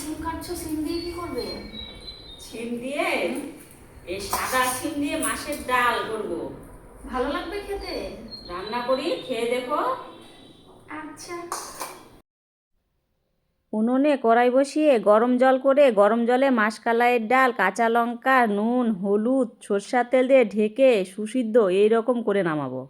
সিম কাটছো সিম দিয়ে কি করবে? ছিম দিয়ে? এই সাদা ছিম দিয়ে মাছের ডাল করব। ভালো লাগবে খেতে? রান্না করি খেয়ে দেখো। আচ্ছা। উনুনে কড়াই বসিয়ে গরম জল করে গরম জলে মাসকালাইয়ের ডাল কাঁচা লঙ্কা নুন হলুদ সরষার তেল দিয়ে ঢেকে সুসিদ্ধ এই রকম করে নামাবো।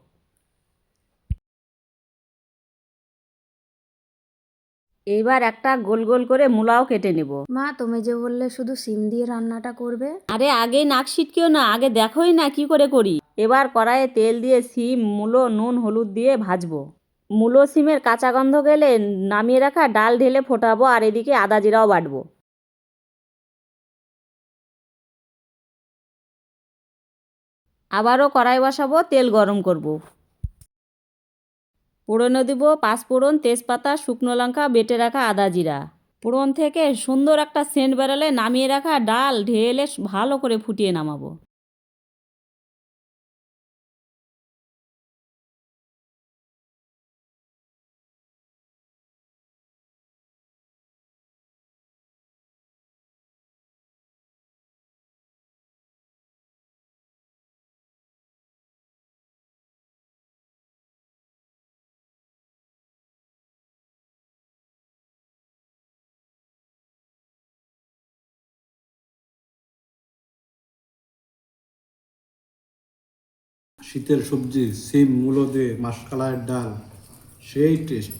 এইবার একটা গোল গোল করে মূলাও কেটে নেব। মা তুমি যে বললে শুধু সিম দিয়ে রান্নাটা করবে? আরে আগে নাক ছিটকেও না আগে দেখোই না কি করে করি। এবার কড়াইয়ে তেল দিয়ে সিম মূলো নুন হলুদ দিয়ে ভাজবো। মূলো সিমের কাঁচা গন্ধ গেলে নামিয়ে রাখা ডাল ঢেলে ফোটাবো আর এদিকে আদা জিরাও বাটবো। আবারও কড়াই বসাবো তেল গরম করব। পোড়নে দিব পাঁচফোড়ন তেজপাতা, শুকনো লঙ্কা, বেটে রাখা আদা জিরা। পোড়ন থেকে সুন্দর একটা সেন্ট বেরালে নামিয়ে রাখা ডাল ঢেলে ভালো করে ফুটিয়ে নামাবো। শীতের সবজি সিম মূলো দিয়ে মাসকালায়ের ডাল সেই টেস্ট